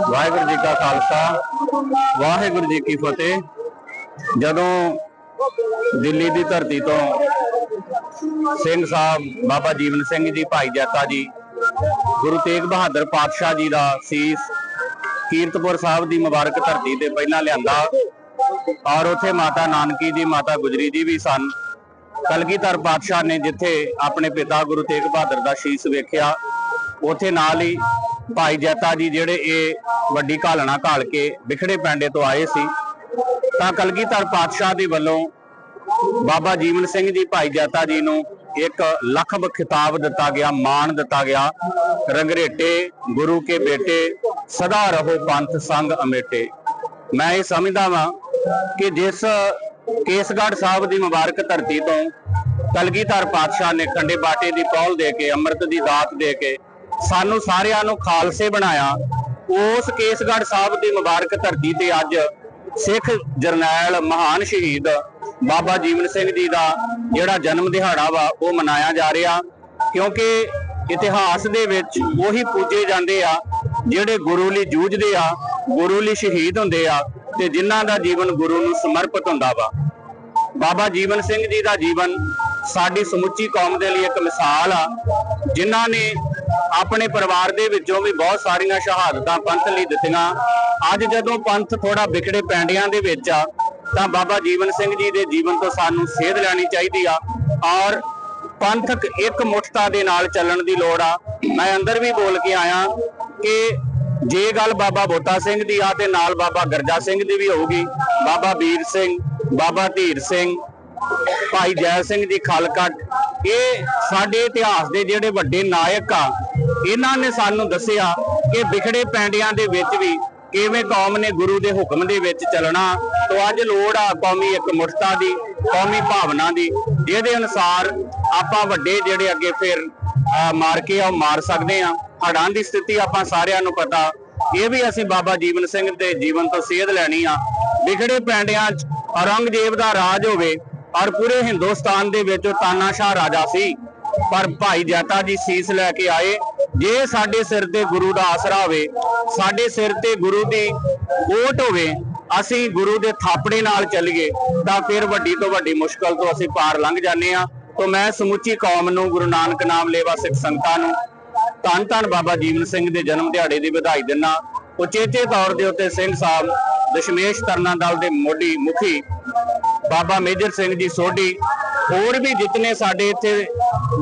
ਵਾਹਿਗੁਰੂ ਜੀ ਕਾ ਖਾਲਸਾ, ਵਾਹਿਗੁਰੂ ਜੀ ਕੀ ਫਤਿਹ। ਜਦੋਂ ਦਿੱਲੀ ਦੀ ਧਰਤੀ ਤੋਂ ਸਿੰਘ ਸਾਹਿਬ ਬਾਬਾ ਜੀਵਨ ਸਿੰਘ ਜੀ, ਭਾਈ ਜੱਤਾ ਜੀ, ਗੁਰੂ ਤੇਗ ਬਹਾਦਰ ਪਾਤਸ਼ਾਹ ਜੀ ਦਾ ਸੀਸ ਕੀਰਤਪੁਰ ਸਾਹਿਬ ਦੀ ਮੁਬਾਰਕ ਧਰਤੀ ਤੇ ਪਹਿਲਾਂ ਲਿਆਂਦਾ ਔਰ ਉੱਥੇ ਮਾਤਾ ਨਾਨਕੀ ਜੀ, ਮਾਤਾ ਗੁਜਰੀ ਜੀ ਵੀ ਸਨ। ਕਲਗੀਧਰ ਪਾਤਸ਼ਾਹ ਨੇ ਜਿੱਥੇ ਆਪਣੇ ਪਿਤਾ ਗੁਰੂ ਤੇਗ ਬਹਾਦਰ ਦਾ ਸ਼ੀਸ ਵੇਖਿਆ, ਉੱਥੇ ਨਾਲ ਹੀ ਭਾਈ ਜੈਤਾ ਜੀ ਜਿਹੜੇ ਇਹ ਵੱਡੀ ਘਾਲਣਾ ਘਾਲ ਕੇ ਵਿਖੜੇ ਪੈਂਡੇ ਤੋਂ ਆਏ ਸੀ, ਤਾਂ ਕਲਗੀਧਰ ਪਾਤਸ਼ਾਹ ਦੇ ਵੱਲੋਂ ਬਾਬਾ ਜੀਵਨ ਸਿੰਘ ਜੀ ਭਾਈ ਜੈਤਾ ਜੀ ਨੂੰ ਇੱਕ ਲਖਬ ਖਿਤਾਬ ਦਿੱਤਾ ਗਿਆ, ਮਾਣ ਦਿੱਤਾ ਗਿਆ। ਰੰਗਰੇਟੇ, ਗੁਰੂ ਕੇ ਬੇਟੇ, ਸਦਾ ਰਹੋ ਪੰਥ ਸੰਗ ਅਮੇਟੇ ਮੈਂ ਇਹ ਸਮਝਦਾ ਵਾਂ ਕਿ ਜਿਸ ਕੇਸਗੜ੍ਹ ਸਾਹਿਬ ਦੀ ਮੁਬਾਰਕ ਧਰਤੀ ਤੋਂ ਕਲਗੀਧਰ ਪਾਤਸ਼ਾਹ ਨੇ ਖੰਡੇ ਬਾਟੇ ਦੀ ਕੌਲ ਦੇ ਕੇ, ਅੰਮ੍ਰਿਤ ਦੀ ਦਾਤ ਦੇ ਕੇ ਸਾਨੂੰ ਸਾਰਿਆਂ ਨੂੰ ਖਾਲਸੇ ਬਣਾਇਆ। ਉਸ ਕੇਸਗੜ੍ਹ ਸਾਹਿਬ ਦੀ ਮੁਬਾਰਕ ਧਰਤੀ ਤੇ ਅੱਜ ਸਿੱਖ ਜਰਨੈਲ ਮਹਾਨ ਸ਼ਹੀਦ ਬਾਬਾ ਜੀਵਨ ਸਿੰਘ ਜੀ ਦਾ ਜਿਹੜਾ ਜਨਮ ਦਿਹਾੜਾ ਵਾ, ਉਹ ਮਨਾਇਆ ਜਾ ਰਿਹਾ। ਕਿਉਂਕਿ ਇਤਿਹਾਸ ਦੇ ਵਿੱਚ ਉਹੀ ਪੂਜੇ ਜਾਂਦੇ ਆ, ਜਿਹੜੇ ਗੁਰੂ ਲਈ ਜੂਝਦੇ ਆ, ਗੁਰੂ ਲਈ ਸ਼ਹੀਦ ਹੁੰਦੇ ਆ ਤੇ ਜਿਨ੍ਹਾਂ ਦਾ ਜੀਵਨ ਗੁਰੂ ਨੂੰ ਸਮਰਪਿਤ ਹੁੰਦਾ ਵਾ। ਬਾਬਾ ਜੀਵਨ ਸਿੰਘ ਜੀ ਦਾ ਜੀਵਨ ਸਾਡੀ ਸਮੁੱਚੀ ਕੌਮ ਦੇ ਲਈ ਇੱਕ ਮਿਸਾਲ ਆ, ਜਿਨ੍ਹਾਂ ਨੇ ਆਪਣੇ ਪਰਿਵਾਰ ਦੇ ਵਿੱਚੋਂ ਵੀ ਬਹੁਤ ਸਾਰੀਆਂ ਸ਼ਹਾਦਤਾਂ ਪੰਥ ਲਈ ਦਿੱਤੀਆਂ। ਅੱਜ ਜਦੋਂ ਪੰਥ ਥੋੜਾ ਵਿਖੜੇ ਪੈਂਡਿਆਂ ਦੇ ਵਿੱਚ ਆ, ਤਾਂ ਬਾਬਾ ਜੀਵਨ ਸਿੰਘ ਜੀ ਦੇ ਜੀਵਨ ਤੋਂ ਸਾਨੂੰ ਸੇਧ ਲੈਣੀ ਚਾਹੀਦੀ ਆ ਔਰ ਪੰਥਕ ਇੱਕ ਮੁਠਤਾ ਦੇ ਨਾਲ ਚੱਲਣ ਦੀ ਲੋੜ ਆ। ਮੈਂ ਅੰਦਰ ਵੀ ਬੋਲ ਕੇ ਆਇਆ ਕਿ ਜੇ ਗੱਲ ਬਾਬਾ ਬੋਤਾ ਸਿੰਘ ਦੀ ਆ ਤੇ ਨਾਲ ਬਾਬਾ ਗਰਜਾ ਸਿੰਘ ਦੀ ਵੀ ਹੋਊਗੀ। ਬਾਬਾ ਵੀਰ ਸਿੰਘ, ਬਾਬਾ ਧੀਰ ਸਿੰਘ, ਭਾਈ ਜੈ ਸਿੰਘ ਦੀ ਖਲਕਟ ਇਹ ਸਾਡੇ ਇਤਿਹਾਸ ਦੇ ਜਿਹੜੇ ਵੱਡੇ ਨਾਇਕ ਆ ਇਹਨਾਂ ਨੇ ਸਾਨੂੰ ਦੱਸਿਆ ਕਿ ਵਿਖੜੇ ਪੈਂਡਿਆਂ ਦੇ ਵਿੱਚ ਵੀ ਕਿਵੇਂ ਕੌਮ ਨੇ ਗੁਰੂ ਦੇ ਹੁਕਮ ਦੇ ਵਿੱਚ ਚੱਲਣਾ, ਤੋਂ ਅੱਜ ਲੋੜ ਆ ਕੌਮੀ ਇਕਮੁੱਠਤਾ ਦੀ, ਕੌਮੀ ਭਾਵਨਾ ਦੀ, ਜਿਹਦੇ ਅਨੁਸਾਰ ਆਪਾਂ ਵੱਡੇ ਜਿਹੜੇ ਅੱਗੇ ਫਿਰ ਮਾਰ ਕੇ ਆ ਉਹ ਮਾਰ ਸਕਦੇ ਆ ਹੜਾਂ ਦੀ ਸਥਿਤੀ ਆਪਾਂ ਸਾਰਿਆਂ ਨੂੰ ਪਤਾ। ਇਹ ਵੀ ਅਸੀਂ ਬਾਬਾ ਜੀਵਨ ਸਿੰਘ ਦੇ ਜੀਵਨ ਤੋਂ ਸੇਧ ਲੈਣੀ ਆ। ਵਿਖੜੇ ਪੈਂਡਿਆਂ 'ਚ ਔਰੰਗਜ਼ੇਬ ਦਾ ਰਾਜ ਹੋਵੇ ਔਰ ਪੂਰੇ ਹਿੰਦੁਸਤਾਨ ਦੇ ਵਿੱਚ ਉਹ ਤਾਨਾਸ਼ਾਹ ਰਾਜਾ ਸੀ। ਪਰ ਭਾਈ ਜੈਤਾ ਜੀ ਸੀਸ ਲੈ ਕੇ ਆਏ। ਜੇ ਸਾਡੇ ਸਿਰ ਤੇ ਗੁਰੂ ਦਾ ਆਸਰਾ ਹੋਵੇ, ਸਾਡੇ ਸਿਰ ਤੇ ਗੁਰੂ ਦੀ ਓਟ ਹੋਵੇ, ਅਸੀਂ ਗੁਰੂ ਦੇ ਥਾਪੜੇ ਨਾਲ ਚੱਲੀਏ, ਤਾਂ ਫਿਰ ਵੱਡੀ ਤੋਂ ਵੱਡੀ ਮੁਸ਼ਕਲ ਤੋਂ ਅਸੀਂ ਪਾਰ ਲੰਘ ਜਾਂਦੇ ਆ ਤੋਂ ਮੈਂ ਸਮੁੱਚੀ ਕੌਮ ਨੂੰ ਗੁਰੂ ਨਾਨਕ ਨਾਮ ਲੇਵਾ ਸਿੱਖ ਸੰਗਤਾਂ ਨੂੰ ਧੰਨ ਧੰਨ ਬਾਬਾ ਜੀਵਨ ਸਿੰਘ ਦੇ ਜਨਮ ਦਿਹਾੜੇ ਦੀ ਵਧਾਈ ਦਿੰਨਾ ਉਚੇਚੇ ਤੌਰ ਦੇ ਉੱਤੇ ਸਿੰਘ ਸਾਹਿਬ, ਦਸ਼ਮੇਸ਼ ਤਰਨਾ ਦਲ ਦੇ ਮੋਢੀ ਮੁਖੀ ਬਾਬਾ ਮੇਜਰ ਸਿੰਘ ਜੀ ਸੋਢੀ ਹੋਰ ਵੀ ਜਿਤਨੇ ਸਾਡੇ ਇੱਥੇ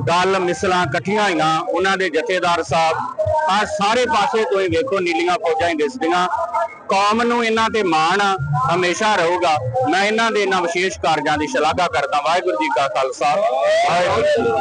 ਗੱਲ ਮਿਸਲਾਂ ਇਕੱਠੀਆਂ ਹੋਈਆਂ, ਉਹਨਾਂ ਦੇ ਜਥੇਦਾਰ ਸਾਹਿਬ ਆ ਸਾਰੇ ਪਾਸੇ ਤੁਸੀਂ ਵੇਖੋ ਨੀਲੀਆਂ ਫੌਜਾਂ ਹੀ ਦਿਸਦੀਆਂ। ਕੌਮ ਨੂੰ ਇਹਨਾਂ ਤੇ ਮਾਣ ਹਮੇਸ਼ਾ ਰਹੂਗਾ। ਮੈਂ ਇਹਨਾਂ ਦੇ ਇਹਨਾਂ ਵਿਸ਼ੇਸ਼ ਕਾਰਜਾਂ ਦੀ ਸ਼ਲਾਘਾ ਕਰਦਾ। ਵਾਹਿਗੁਰੂ ਜੀ ਕਾ ਖਾਲਸਾ। ਵਾਹਿਗੁਰੂ ਜੀ